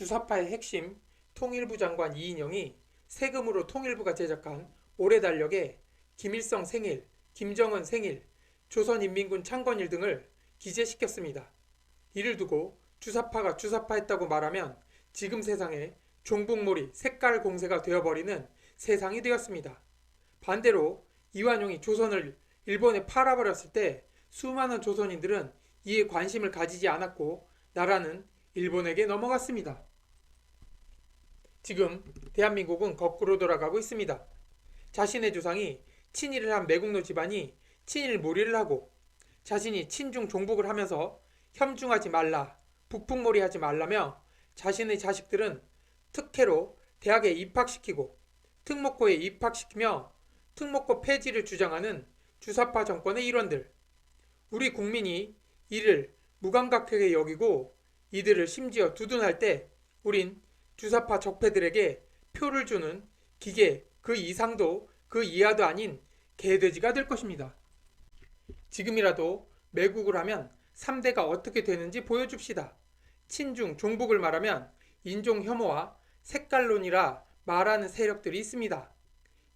주사파의 핵심 통일부 장관 이인영이 세금으로 통일부가 제작한 올해 달력에 김일성 생일, 김정은 생일, 조선인민군 창건일 등을 기재시켰습니다. 이를 두고 주사파가 주사파했다고 말하면 지금 세상에 종북몰이 색깔 공세가 되어버리는 세상이 되었습니다. 반대로 이완용이 조선을 일본에 팔아버렸을 때 수많은 조선인들은 이에 관심을 가지지 않았고 나라는 일본에게 넘어갔습니다. 지금 대한민국은 거꾸로 돌아가고 있습니다. 자신의 조상이 친일을 한 매국노 집안이 친일 몰이를 하고 자신이 친중 종북을 하면서 협중하지 말라, 북풍몰이 하지 말라며 자신의 자식들은 특혜로 대학에 입학시키고 특목고에 입학시키며 특목고 폐지를 주장하는 주사파 정권의 일원들. 우리 국민이 이를 무감각하게 여기고 이들을 심지어 두둔할 때 우린 주사파 적폐들에게 표를 주는 기계 그 이상도 그 이하도 아닌 개돼지가 될 것입니다. 지금이라도 매국을 하면 3대가 어떻게 되는지 보여줍시다. 친중, 종북을 말하면 인종 혐오와 색깔론이라 말하는 세력들이 있습니다.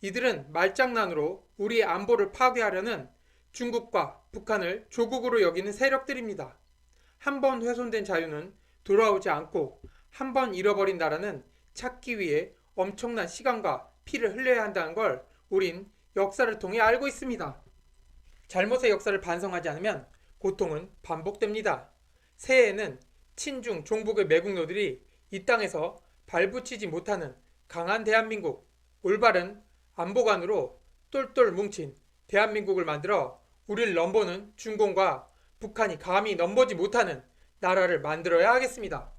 이들은 말장난으로 우리의 안보를 파괴하려는 중국과 북한을 조국으로 여기는 세력들입니다. 한 번 훼손된 자유는 돌아오지 않고 한 번 잃어버린 나라는 찾기 위해 엄청난 시간과 피를 흘려야 한다는 걸 우린 역사를 통해 알고 있습니다. 잘못의 역사를 반성하지 않으면 고통은 반복됩니다. 새해에는 친중 종북의 매국노들이 이 땅에서 발붙이지 못하는 강한 대한민국, 올바른 안보관으로 똘똘 뭉친 대한민국을 만들어 우리를 넘보는 중공과 북한이 감히 넘보지 못하는 나라를 만들어야 하겠습니다.